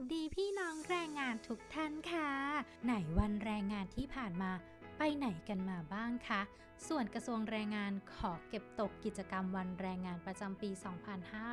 สดีพี่น้องแรงงานทุกท่านค่ะ ไหนวันแรงงานที่ผ่านมาไปไหนกันมาบ้างคะ ส่วนกระทรวงแรงงานขอเก็บตกกิจกรรมวันแรงงานประจำปี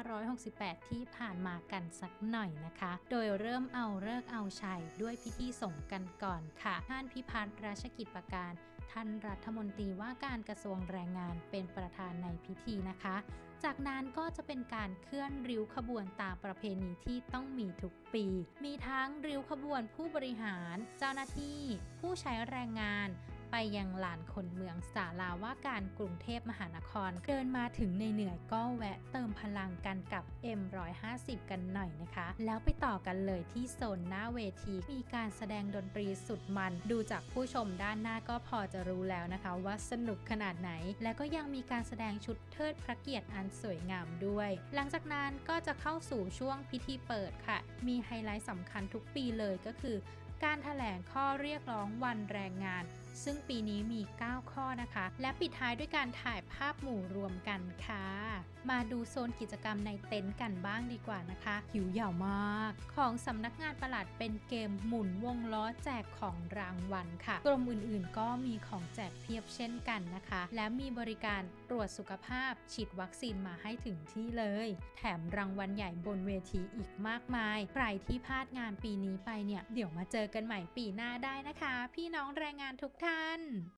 2568 ที่ผ่านมากันสักหน่อยนะคะ โดยเริ่มเอาเลิกเอาชัยด้วยพิธีส่งกันก่อนค่ะท่านพิพัฒน์ราชกิจประการ ท่านรัฐมนตรีว่าการกระทรวงแรงงานเป็นประธานในพิธีนะคะ จากนั้นก็จะเป็นการเคลื่อนริ้วขบวนตามประเพณีที่ต้องมีทุกปี มีทั้งริ้วขบวนผู้บริหาร เจ้าหน้าที่ ผู้ใช้แรงงาน ไปยังลานคนเมืองสาลาว่าการกรุงเทพมหานคร เดินมาถึงในเหนื่อยก็แวะเติมพลังกันกับ M150 กันหน่อยนะคะ แล้วไปต่อกันเลยที่โซนหน้าเวทีมีการแสดงดนตรีสุดมัน ดูจากผู้ชมด้านหน้าก็พอจะรู้แล้วนะคะ ว่าสนุกขนาดไหน และก็ยังมีการแสดงชุดเทิดพระเกียรติอันสวยงามด้วย หลังจากนั้นก็จะเข้าสู่ช่วงพิธีเปิดค่ะ มีไฮไลท์สำคัญทุกปีเลยก็คือ การถแถลงข้อเรียกร้องวันแรงงาน ซึ่งปีนี้มี 9 ข้อนะคะ และปิดท้ายด้วยการถ่ายภาพหมู่รวมกันค่ะ มาดูโซนกิจกรรมในเต็นท์กันบ้างดีกว่านะคะ หิวยาวมาก ของสำนักงานประหลัดเป็นเกมหมุนวงล้อแจกของรางวัลค่ะ กรมอื่นๆ ก็มีของแจกเพียบเช่นกันนะคะ และมีบริการตรวจสุขภาพ ฉีดวัคซีนมาให้ถึงที่เลย แถมรางวัลใหญ่บนเวทีอีกมากมาย ใครที่พลาดงานปีนี้ไปเนี่ย เดี๋ยวมาเจอกันใหม่ปีหน้าได้นะคะ พี่น้องแรงงานทุกท่านน